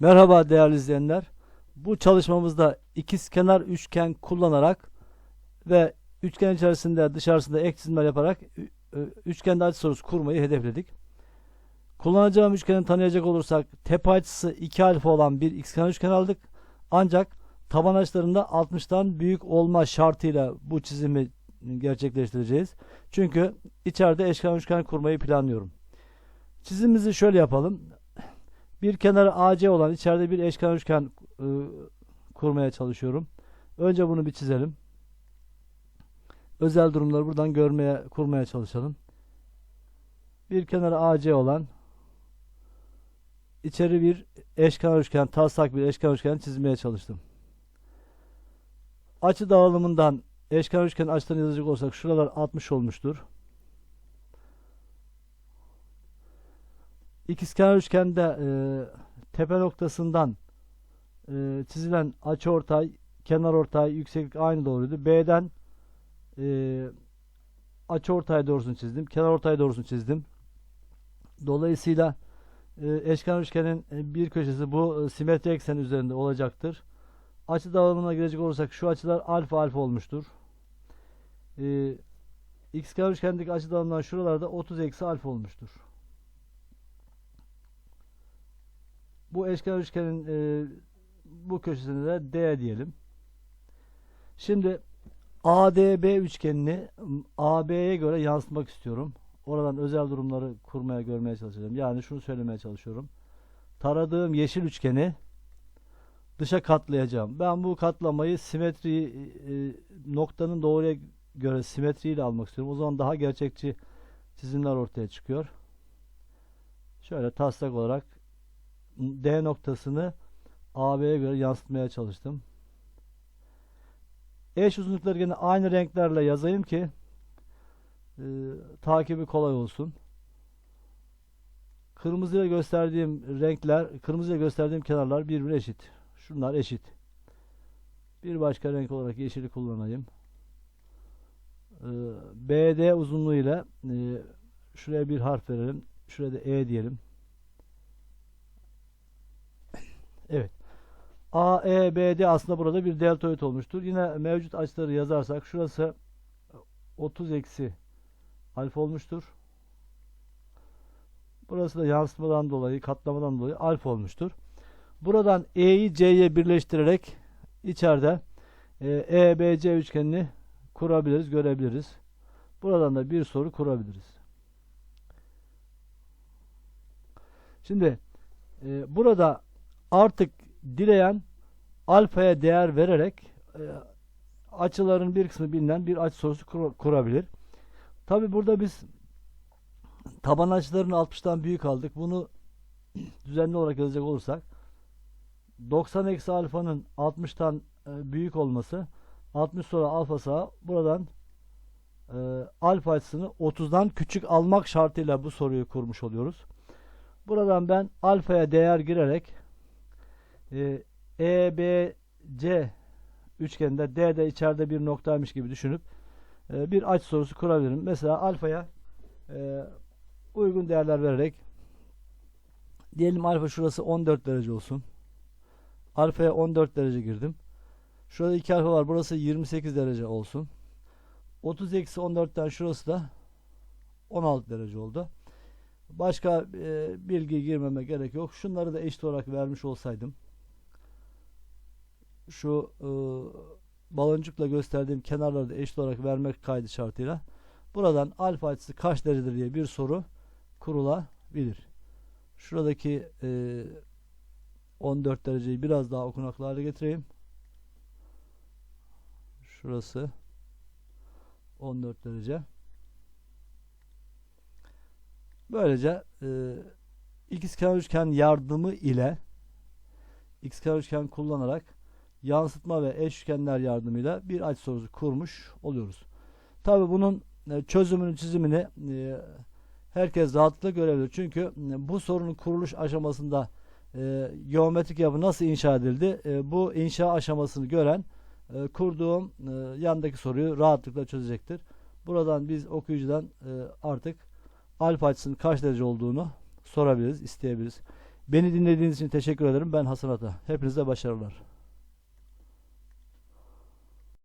Merhaba değerli izleyenler. Bu çalışmamızda ikizkenar üçgen kullanarak ve üçgen içerisinde dışarısında ek çizimler yaparak üçgende açı sorusu kurmayı hedefledik. Kullanacağım üçgeni tanıyacak olursak tepe açısı 2 alfa olan bir xkenar üçgen aldık. Ancak taban açılarında 60'tan büyük olma şartıyla bu çizimi gerçekleştireceğiz. Çünkü içeride eşkenar üçgen kurmayı planlıyorum. Çizimimizi şöyle yapalım. Bir kenarı AC olan içeride bir eşkenar üçgen e, kurmaya çalışıyorum. Önce bunu bir çizelim. Özel durumları buradan görmeye, kurmaya çalışalım. Bir kenarı AC olan içeri bir eşkenar üçgen, taslak bir eşkenar üçgen çizmeye çalıştım. Açı dağılımından eşkenar üçgen açılarını yazacak olsak şuralar 60 olmuştur. İkizkenar üçgende e, tepe noktasından e, çizilen açıortay, kenarortay, yükseklik aynı doğruydu. B'den e, açıortay doğrusunu çizdim. Kenarortay doğrusunu çizdim. Dolayısıyla e, eşkenar üçgenin e, bir köşesi bu e, simetri ekseni üzerinde olacaktır. Açı dağılımına girecek olursak şu açılar alfa alfa olmuştur. E, xkenar üçgendeki açı dağılımından şuralarda 30 eksi alfa olmuştur. Bu eşkenar üçgenin e, bu köşesine de D diyelim. Şimdi ADB üçgenini AB'ye göre yansıtmak istiyorum. Oradan özel durumları kurmaya görmeye çalışacağım. Yani şunu söylemeye çalışıyorum. Taradığım yeşil üçgeni dışa katlayacağım. Ben bu katlamayı simetri e, noktanın doğruya göre simetriyle almak istiyorum. O zaman daha gerçekçi çizimler ortaya çıkıyor. Şöyle taslak olarak D noktasını AB'ye göre yansıtmaya çalıştım. Eş uzunlukları yine aynı renklerle yazayım ki e, takibi kolay olsun. Kırmızıyla gösterdiğim renkler, kırmızıyla gösterdiğim kenarlar birbirine eşit. Şunlar eşit. Bir başka renk olarak yeşili kullanayım. E, BD uzunluğu ile e, şuraya bir harf verelim. Şuraya da E diyelim. Evet. AEBD aslında burada bir deltoid olmuştur. Yine mevcut açıları yazarsak şurası 30 eksi alfa olmuştur. Burası da yansımadan dolayı, katlamadan dolayı alfa olmuştur. Buradan E'yi C'ye birleştirerek içeride e, EBC üçgenini kurabiliriz, görebiliriz. Buradan da bir soru kurabiliriz. Şimdi e, burada artık dileyen alfaya değer vererek e, açıların bir kısmı bilinen bir açı sorusu kur- kurabilir. Tabi burada biz taban açılarını 60'tan büyük aldık. Bunu düzenli olarak yazacak olursak 90 eksi alfanın 60'tan e, büyük olması 60 sonra alfa sağ buradan e, alfa açısını 30'dan küçük almak şartıyla bu soruyu kurmuş oluyoruz. Buradan ben alfaya değer girerek EBC üçgeninde D de içeride bir noktaymış gibi düşünüp e, bir açı sorusu kurabilirim. Mesela alfaya e, uygun değerler vererek diyelim alfa şurası 14 derece olsun. Alfaya 14 derece girdim. Şurada 2 alfa var. Burası 28 derece olsun. 30 eksi 14'ten şurası da 16 derece oldu. Başka e, bilgi girmeme gerek yok. Şunları da eşit olarak vermiş olsaydım şu e, baloncukla gösterdiğim kenarları da eşit olarak vermek kaydı şartıyla buradan alfa açısı kaç derecedir diye bir soru kurulabilir. Şuradaki e, 14 dereceyi biraz daha okunaklı hale getireyim. Şurası 14 derece. Böylece e, ikizkenar üçgen yardımı ile ikizkenar üçgen kullanarak yansıtma ve eş üçgenler yardımıyla bir açı sorusu kurmuş oluyoruz. Tabi bunun e, çözümünü çizimini e, herkes rahatlıkla görebilir. Çünkü e, bu sorunun kuruluş aşamasında geometrik yapı nasıl inşa edildi? Bu inşa aşamasını gören kurduğum yandaki soruyu rahatlıkla çözecektir. Buradan biz okuyucudan artık alfa açısının kaç derece olduğunu sorabiliriz, isteyebiliriz. Beni dinlediğiniz için teşekkür ederim. Ben Hasan Ata. Hepinize başarılar.